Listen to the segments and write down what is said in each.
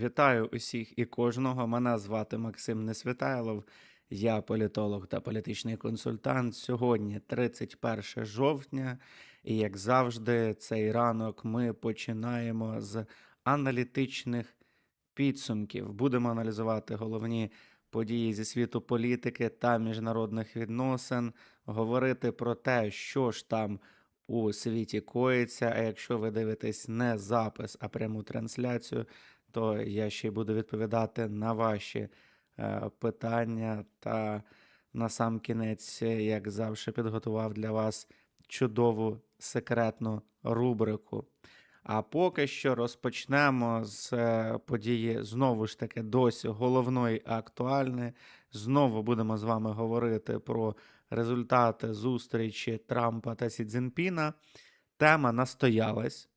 Вітаю усіх і кожного. Мене звати Максим Несвітайлов. Я політолог та політичний консультант. Сьогодні 31 жовтня, і як завжди, цей ранок ми починаємо з аналітичних підсумків. Будемо аналізувати головні події зі світу політики та міжнародних відносин, говорити про те, що ж там у світі коїться. А якщо ви дивитесь не запис, а пряму трансляцію, то я ще й буду відповідати на ваші е, питання. Та на сам кінець, е, як завжди, підготував для вас чудову секретну рубрику. А поки що розпочнемо з е, події знову ж таки досі головної і актуальної. Знову будемо з вами говорити про результати зустрічі Трампа та Сі Цзіньпіна. Тема настоялась.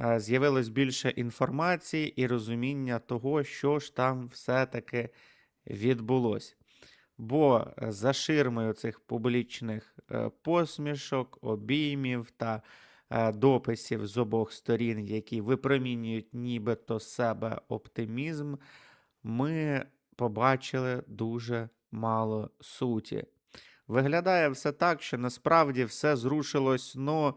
Е, З'явилось більше інформації і розуміння того, що ж там все-таки відбулось. Бо е, за ширмою цих публічних е, посмішок, обіймів та дописів з обох сторін, які випромінюють нібито себе оптимізм, ми побачили дуже мало суті. Виглядає все так, що насправді все зрушилось, ну,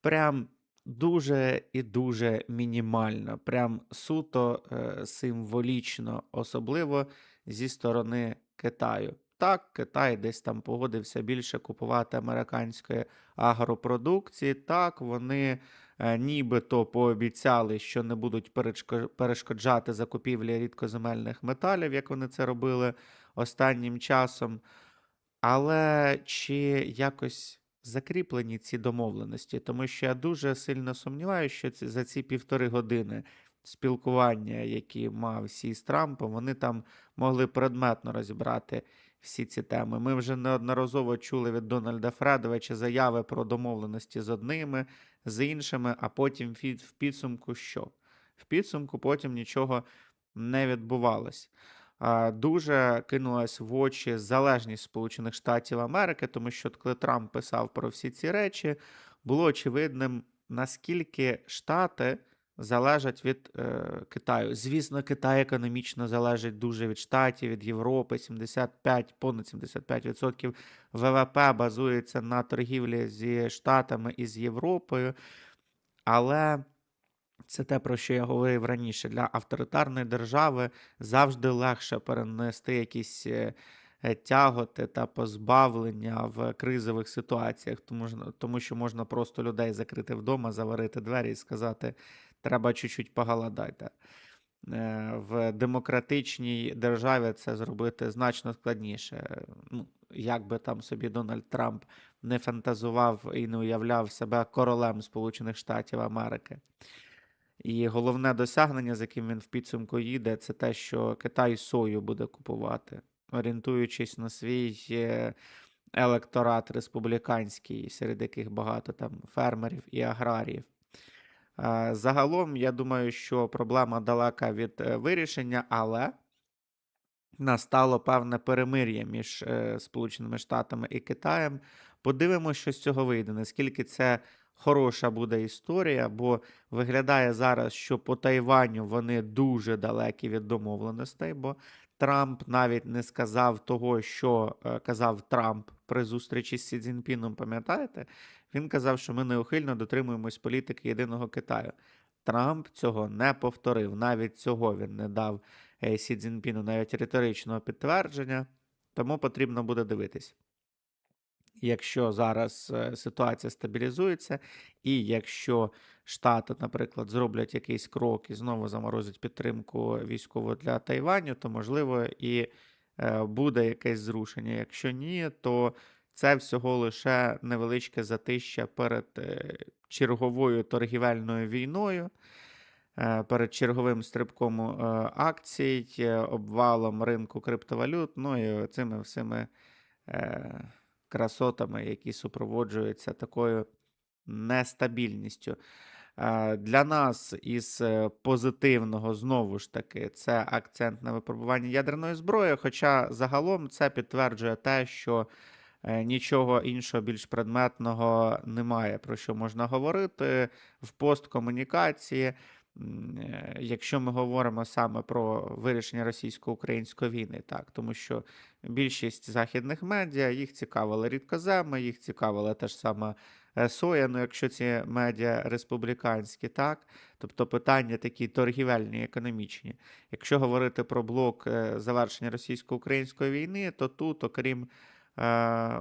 прям дуже і дуже мінімально, прям суто е, символічно, особливо зі сторони Китаю. Так, Китай десь там погодився більше купувати американської агропродукції. Так, вони е, нібито пообіцяли, що не будуть перешкоджати закупівлі рідкоземельних металів, як вони це робили останнім часом. Але чи якось закріплені ці домовленості? Тому що я дуже сильно сумніваюся, що ці, за ці півтори години спілкування, які мав Сі з Трампом, вони там могли предметно розібрати всі ці теми. Ми вже неодноразово чули від Дональда Фредовича заяви про домовленості з одними, з іншими, а потім в підсумку що? В підсумку потім нічого не відбувалось. Дуже кинулась в очі залежність Сполучених Штатів Америки, тому що коли Трамп писав про всі ці речі, було очевидним, наскільки Штати залежать від е, Китаю. Звісно, Китай економічно залежить дуже від Штатів, від Європи. 75, понад 75% ВВП базується на торгівлі зі Штатами і з Європою. Але це те, про що я говорив раніше. Для авторитарної держави завжди легше перенести якісь е, е, тяготи та позбавлення в кризових ситуаціях, тому, тому що можна просто людей закрити вдома, заварити двері і сказати, треба чуть-чуть поголодати. Е, В демократичній державі це зробити значно складніше. Ну, як би там собі Дональд Трамп не фантазував і не уявляв себе королем Сполучених Штатів Америки. І головне досягнення, з яким він в підсумку їде, це те, що Китай сою буде купувати, орієнтуючись на свій е, електорат республіканський, серед яких багато там фермерів і аграріїв. Загалом, я думаю, що проблема далека від е, вирішення, але настало певне перемир'я між е, Сполученими Штатами і Китаєм. Подивимося, що з цього вийде, наскільки це хороша буде історія, бо виглядає зараз, що по Тайваню вони дуже далекі від домовленостей, бо Трамп навіть не сказав того, що е, казав Трамп при зустрічі з Сі Цзіньпіном, пам'ятаєте? Він казав, що ми неухильно дотримуємось політики єдиного Китаю. Трамп цього не повторив, навіть цього він не дав е, Сі Цзіньпіну навіть риторичного підтвердження, тому потрібно буде дивитись. Якщо зараз е, ситуація стабілізується, і якщо Штати, наприклад, зроблять якийсь крок і знову заморозять підтримку військову для Тайваню, то можливо і е, буде якесь зрушення. Якщо ні, то це всього лише невеличке затища перед е, черговою торгівельною війною, перед черговим стрибком акцій, обвалом ринку криптовалют, ну і цими всіми красотами, які супроводжуються такою нестабільністю. Для нас із е, позитивного знову ж таки це акцент на випробування ядерної зброї. Хоча загалом це підтверджує те, що е, нічого іншого більш предметного немає, про що можна говорити в посткомунікації. е, якщо ми говоримо саме про вирішення російсько-української війни, так, тому що більшість західних медіа їх цікавили рідкоземи, їх цікавила та ж сама е, соя, ну якщо ці медіа республіканські, так, тобто питання такі торгівельні, економічні. Якщо говорити про блок е, завершення російсько-української війни, то тут, окрім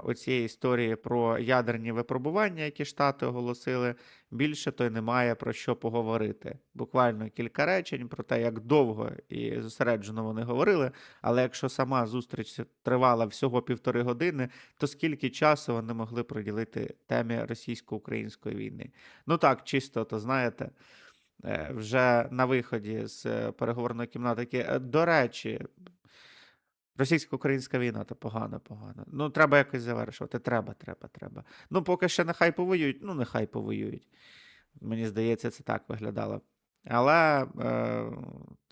оцієї історії про ядерні випробування, які Штати оголосили, більше то й немає про що поговорити. Буквально кілька речень про те, як довго і зосереджено вони говорили. Але якщо сама зустріч тривала всього півтори години, то скільки часу вони могли приділити темі російсько-української війни? Ну так, чисто, то знаєте. е, Вже на виході з е, переговорної кімнати, «Е, до речі, Російсько-українська війна то погано, погано. Ну, треба якось завершувати. Треба, треба, треба. Ну, поки ще нехай повоюють, ну, нехай повоюють. Мені здається, це так виглядало. Але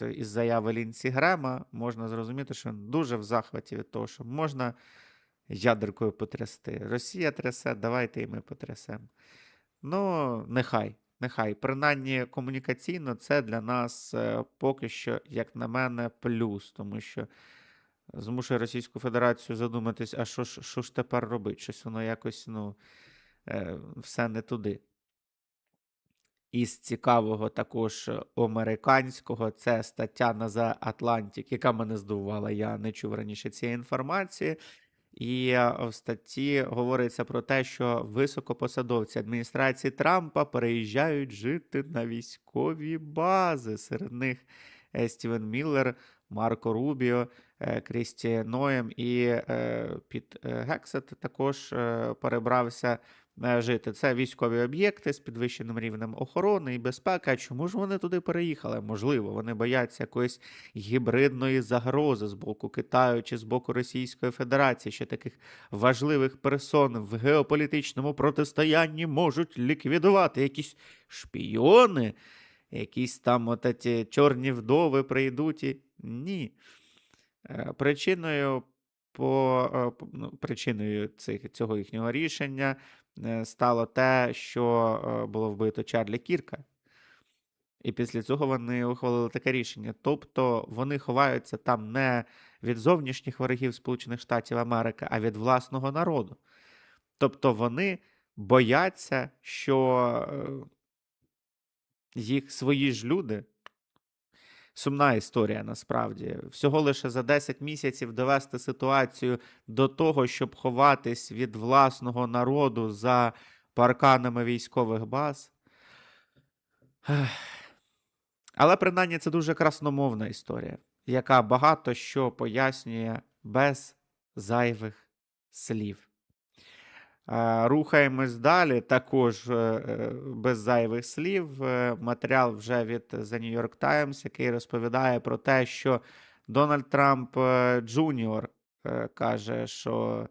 е, із заяви Лінсі Грема можна зрозуміти, що він дуже в захваті від того, що можна ядеркою потрясти. Росія трясе, давайте і ми потрясемо. Ну, нехай, нехай. Принаймні комунікаційно це для нас е, поки що, як на мене, плюс, тому що змушує Російську Федерацію задуматись, а що ж, що ж тепер робити? Щось воно якось, ну, е, все не туди. Із цікавого також американського це стаття на The Atlantic, яка мене здивувала. Я не чув раніше цієї інформації. І е, в статті говориться про те, що високопосадовці адміністрації Трампа переїжджають жити на військові бази. Серед них е, Стівен Міллер, Марко Рубіо, Крісті Ноєм і е, Піт е, Гексет також е, перебрався е, жити. Це військові об'єкти з підвищеним рівнем охорони і безпеки. Чому ж вони туди переїхали? Можливо, вони бояться якоїсь гібридної загрози з боку Китаю чи з боку Російської Федерації, що таких важливих персон в геополітичному протистоянні можуть ліквідувати якісь шпійони, якісь там от ті чорні вдови прийдуть. І... Ні. Е, Причиною по, е, ну, причиною цих, цього їхнього рішення е, стало те, що було вбито Чарлі Кірка. І після цього вони ухвалили таке рішення. Тобто вони ховаються там не від зовнішніх ворогів Сполучених Штатів Америки, а від власного народу. Тобто вони бояться, що їх свої ж люди. Сумна історія насправді. Всього лише за 10 місяців довести ситуацію до того, щоб ховатись від власного народу за парканами військових баз. Але принаймні це дуже красномовна історія, яка багато що пояснює без зайвих слів. Рухаємось далі, також е, е, без зайвих слів. Е, Матеріал вже від The New York Times, який розповідає про те, що Дональд Трамп Джуніор каже, що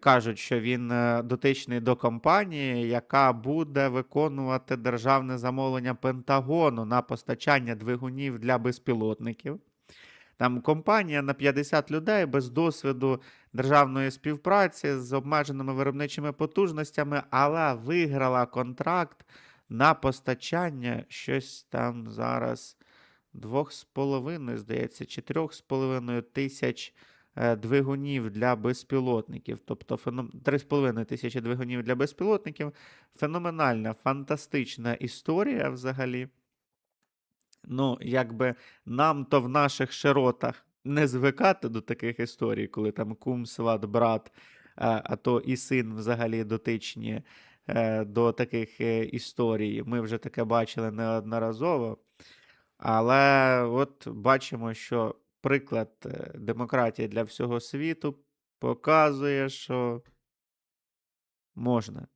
кажуть, що він дотичний до компанії, яка буде виконувати державне замовлення Пентагону на постачання двигунів для безпілотників. Там компанія на 50 людей без досвіду державної співпраці з обмеженими виробничими потужностями, але виграла контракт на постачання щось там зараз 2,5, здається, чи 3,5 тисяч е, двигунів для безпілотників. Тобто феном... 3,5 тисячі двигунів для безпілотників. Феноменальна, фантастична історія взагалі. Ну, якби нам то в наших широтах не звикати до таких історій, коли там кум, сват, брат, а, а то і син взагалі дотичні е, до таких е, історій. Ми вже таке бачили неодноразово. Але от бачимо, що приклад е, демократії для всього світу показує, що можна.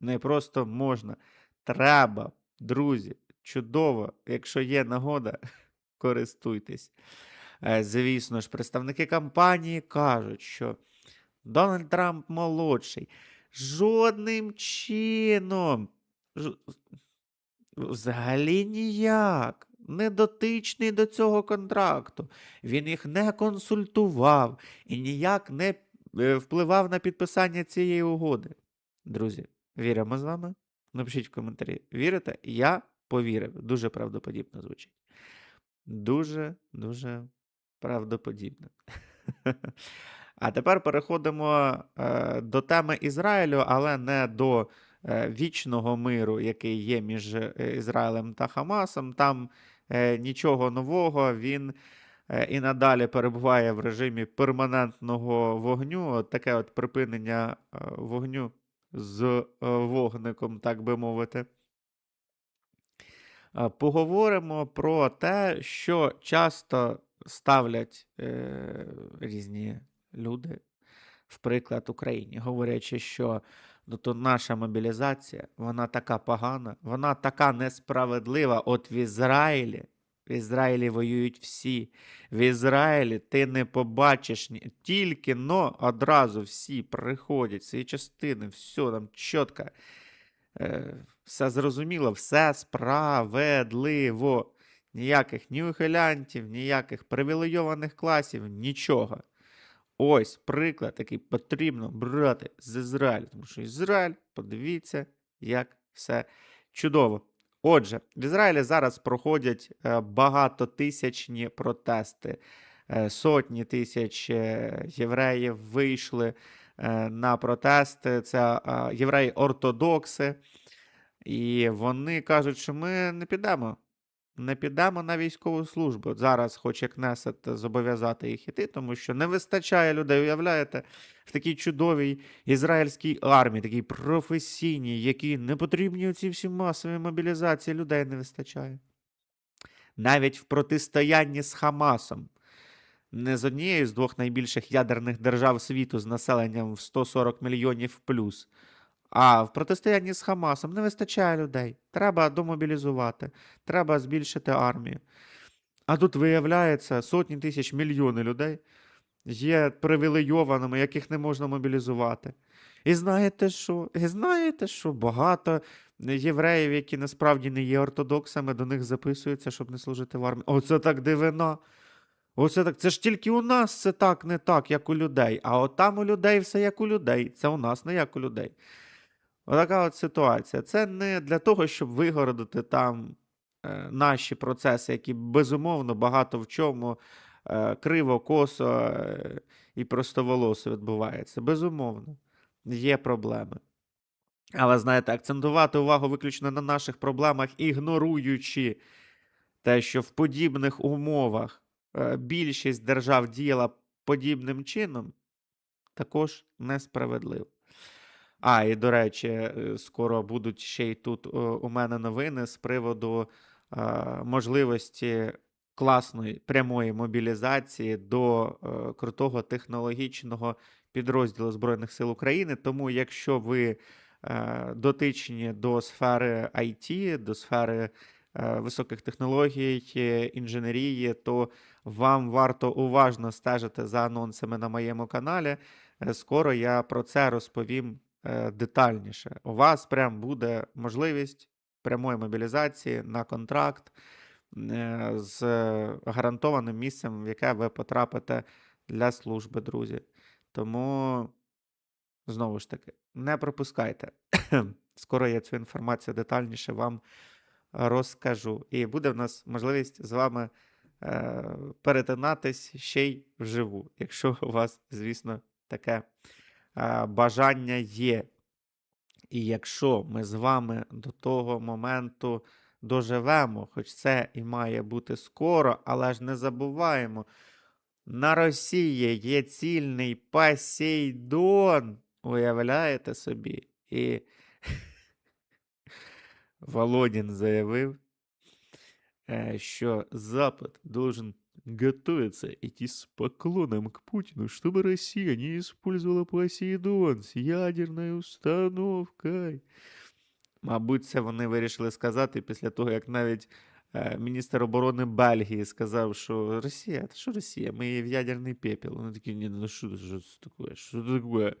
Не просто можна. Треба, друзі. Чудово. Якщо є нагода, користуйтесь. Е, Звісно ж, представники компанії кажуть, що Дональд Трамп молодший жодним чином, ж- взагалі ніяк, не дотичний до цього контракту. Він їх не консультував і ніяк не е, впливав на підписання цієї угоди. Друзі, віримо з вами? Напишіть в коментарі. Вірите? Я повірив. Дуже правдоподібно звучить. Дуже, дуже правдоподібно. А тепер переходимо е, до теми Ізраїлю, але не до е, вічного миру, який є між е, Ізраїлем та Хамасом. Там нічого нового. Він і надалі перебуває в режимі перманентного вогню. От таке от припинення вогню з вогником, так би мовити. Е, Поговоримо про те, що часто ставлять е, різні люди в приклад Україні, говорячи, що ну, то наша мобілізація, вона така погана, вона така несправедлива. От в Ізраїлі, в Ізраїлі воюють всі. В Ізраїлі ти не побачиш тільки но одразу всі приходять, свої частини, все там чітко. Е, все зрозуміло, все справедливо. Ніяких ні ухилянтів, ніяких привілейованих класів, нічого. Ось приклад, який потрібно брати з Ізраїлю. Тому що Ізраїль, подивіться, як все чудово. Отже, в Ізраїлі зараз проходять е, багатотисячні протести. Е, Сотні тисяч євреїв вийшли на протести. Це е, євреї-ортодокси. І вони кажуть, що ми не підемо. Не підемо на військову службу. Зараз хоче Кнесет зобов'язати їх іти, тому що не вистачає людей, уявляєте, в такій чудовій ізраїльській армії, такій професійній, якій не потрібні оці всі масові мобілізації, людей не вистачає. Навіть в протистоянні з Хамасом, не з однією з двох найбільших ядерних держав світу з населенням в 140 мільйонів плюс. А в протистоянні з Хамасом не вистачає людей. Треба домобілізувати, треба збільшити армію. А тут виявляється сотні тисяч мільйони людей є привілейованими, яких не можна мобілізувати. І знаєте що? І знаєте що? Багато євреїв, які насправді не є ортодоксами, до них записуються, щоб не служити в армії. Оце так дивина. Оце так. Це ж тільки у нас це так, не так, як у людей. А от там у людей все як у людей. Це у нас не як у людей. Отака от ситуація. Це не для того, щоб вигородити там е, наші процеси, які безумовно багато в чому е, криво, косо е, і простоволосо відбувається. Безумовно, є проблеми. Але знаєте, акцентувати увагу виключно на наших проблемах, ігноруючи те, що в подібних умовах більшість держав діяла подібним чином, також несправедливо. А, і до речі, е, скоро будуть ще й тут е, у мене новини з приводу е, можливості класної прямої мобілізації до крутого технологічного підрозділу Збройних сил України. Тому, якщо ви дотичні до сфери IT, до сфери високих технологій, е, інженерії, то вам варто уважно стежити за анонсами на моєму каналі. Е, Скоро я про це розповім е, детальніше. У вас прям буде можливість прямої мобілізації на контракт е, з гарантованим місцем, в яке ви потрапите для служби, друзі. Тому, знову ж таки, не пропускайте. Скоро я цю інформацію детальніше вам розкажу. І буде в нас можливість з вами е, перетинатись ще й вживу, якщо у вас, звісно, таке е, бажання є. І якщо ми з вами до того моменту доживемо, хоч це і має бути скоро, але ж не забуваємо, на Росії є цільний Посейдон. Уявляєте собі? І Володін заявив, э, що Запад должен готовиться идти с поклоном к Путину, чтобы Россия не использовала Посейдон с ядерною установкою. Мабуть, це вони вирішили сказати після того, як навіть е, міністр оборони Бельгії сказав, що Росія, та що Росія? Ми в ядерний пепел. Вони такі, ні, ну що це таке? Що це таке?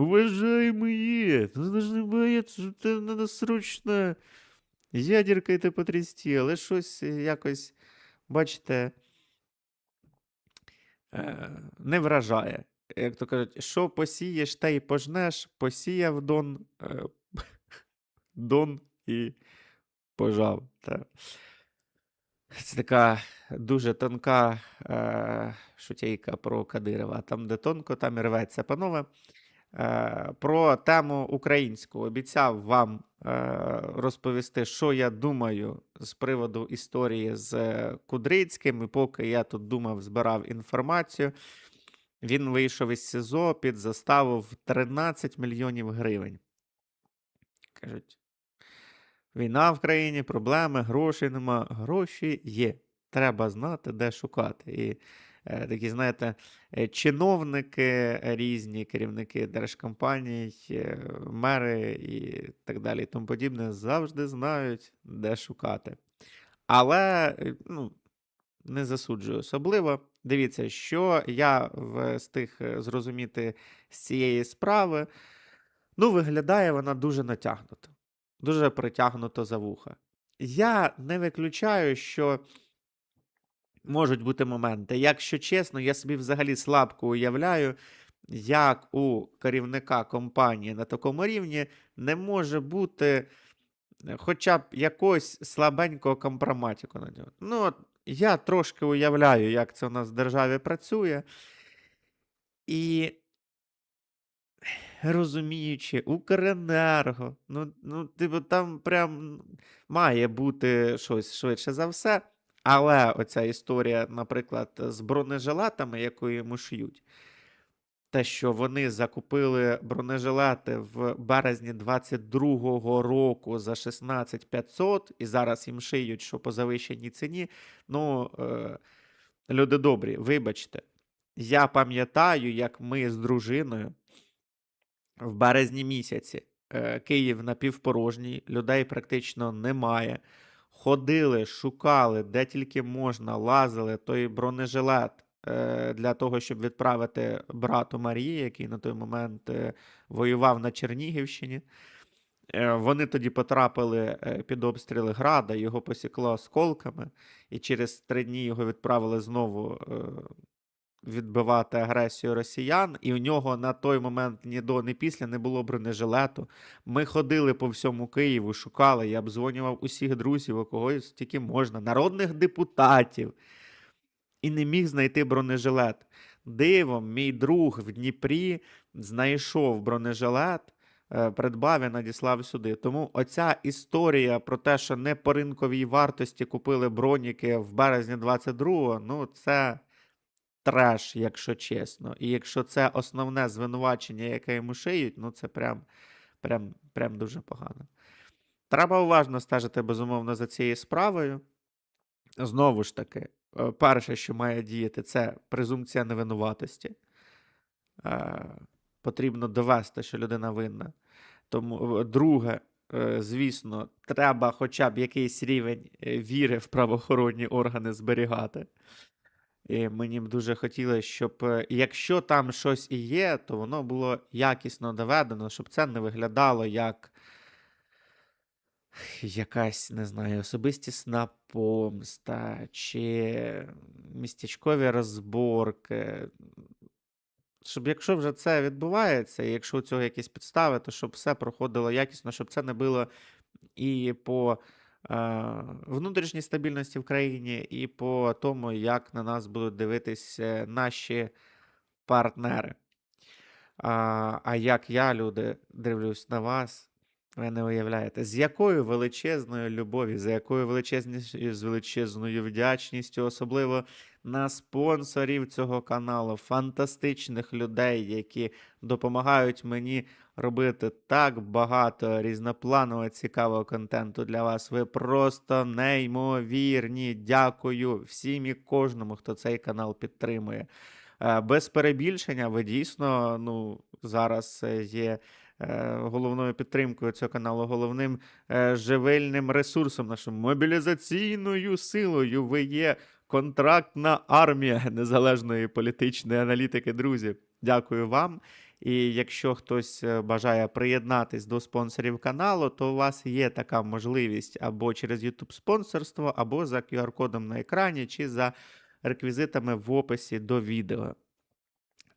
Уважаемые, ну должны бояться, що це треба срочно ядеркою те потрясти, але щось е, якось, бачите, е, не вражає. Як то кажуть, що посієш, те й пожнеш, посіяв Дон, е, Дон і пожав. Та. Це така дуже тонка е, шутейка про Кадирова. Там, де тонко, там і рветься. Панове, про тему українську. Обіцяв вам е, розповісти, що я думаю з приводу історії з е, Кудрицьким. І поки я тут думав, збирав інформацію. Він вийшов із СІЗО під заставу в 13 мільйонів гривень. Кажуть, війна в країні, проблеми, грошей нема. Гроші є. Треба знати, де шукати. І е, такі, знаєте, е, чиновники різні, керівники держкомпаній, е, мери і так далі, і тому подібне, завжди знають, де шукати. Але е, ну, не засуджую особливо. Дивіться, що я встиг е, зрозуміти з цієї справи. Ну, виглядає вона дуже натягнуто, дуже притягнуто за вуха. Я не виключаю, що можуть бути моменти. Якщо чесно, я собі взагалі слабко уявляю, як у керівника компанії на такому рівні не може бути е, хоча б якогось слабенького компроматіку на нього. Ну, я трошки уявляю, як це у нас в державі працює. І розуміючи, Укренерго, ну, ну, типу, там прям має бути щось швидше за все. Але оця історія, наприклад, з бронежилетами, яку йому шиють, те, що вони закупили бронежилети в березні 22-го року за 16 500 і зараз їм шиють, що по завищеній ціні. Ну, е, люди добрі, вибачте, я пам'ятаю, як ми з дружиною в березні місяці е, Київ напівпорожній, людей практично немає. Ходили, шукали, де тільки можна, лазили той бронежилет е, для того, щоб відправити брату Марії, який на той момент е, воював на Чернігівщині. Е, Вони тоді потрапили під обстріли града, його посікло осколками, і через три дні його відправили знову відбивати агресію росіян. І у нього на той момент ні до, ні після не було бронежилету. Ми ходили по всьому Києву, шукали. Я обдзвонював усіх друзів, у когось тільки можна, народних депутатів. І не міг знайти бронежилет. Дивом, мій друг в Дніпрі знайшов бронежилет, е, придбав і надіслав сюди. Тому оця історія про те, що не по ринковій вартості купили броніки в березні 22-го, ну це треш, якщо чесно. І якщо це основне звинувачення, яке йому шиють, ну це прям, прям, прям дуже погано. Треба уважно стежити, безумовно, за цією справою. Знову ж таки, е, перше, що має діяти, це презумпція невинуватості. Е, Потрібно довести, що людина винна. Тому, е, друге, звісно, треба хоча б якийсь рівень віри в правоохоронні органи зберігати. І мені б дуже хотілося, щоб е, якщо там щось і є, то воно було якісно доведено, щоб це не виглядало як якась, не знаю, особистісна помста чи містечкові розборки. Щоб якщо вже це відбувається, і якщо у цього якісь підстави, то щоб все проходило якісно, щоб це не було і по внутрішній стабільності в країні, і по тому, як на нас будуть дивитись е, наші партнери. А, як я, люди, дивлюсь на вас, ви не уявляєте, з якою величезною любов'ю, з якою величезністю, з величезною вдячністю, особливо на спонсорів цього каналу, фантастичних людей, які допомагають мені робити так багато різнопланового цікавого контенту для вас. Ви просто неймовірні. Дякую всім і кожному, хто цей канал підтримує. Е, Без перебільшення, ви дійсно ну, зараз е, є е, головною підтримкою цього каналу, головним живильним ресурсом, нашою мобілізаційною силою. Ви є контрактна армія незалежної політичної аналітики, друзі. Дякую вам. І якщо хтось е, бажає приєднатись до спонсорів каналу, то у вас є така можливість або через YouTube спонсорство, або за QR-кодом на екрані, чи за реквізитами в описі до відео.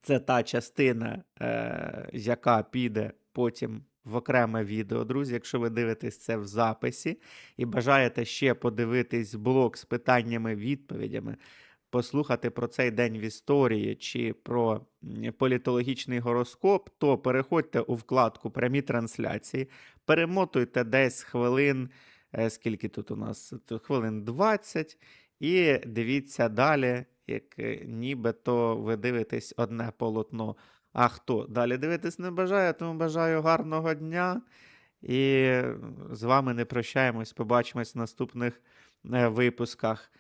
Це та частина, е, яка піде потім в окреме відео, друзі. Якщо ви дивитесь це в записі і бажаєте ще подивитись блог з питаннями, відповідями, послухати про цей день в історії чи про політологічний гороскоп, то переходьте у вкладку Прямі трансляції, перемотуйте десь хвилин, е, скільки тут у нас? Хвилин 20, і дивіться далі, як е, нібито ви дивитесь одне полотно. А хто далі дивитись не бажає, тому бажаю гарного дня. І з вами не прощаємось. Побачимось в наступних е, випусках.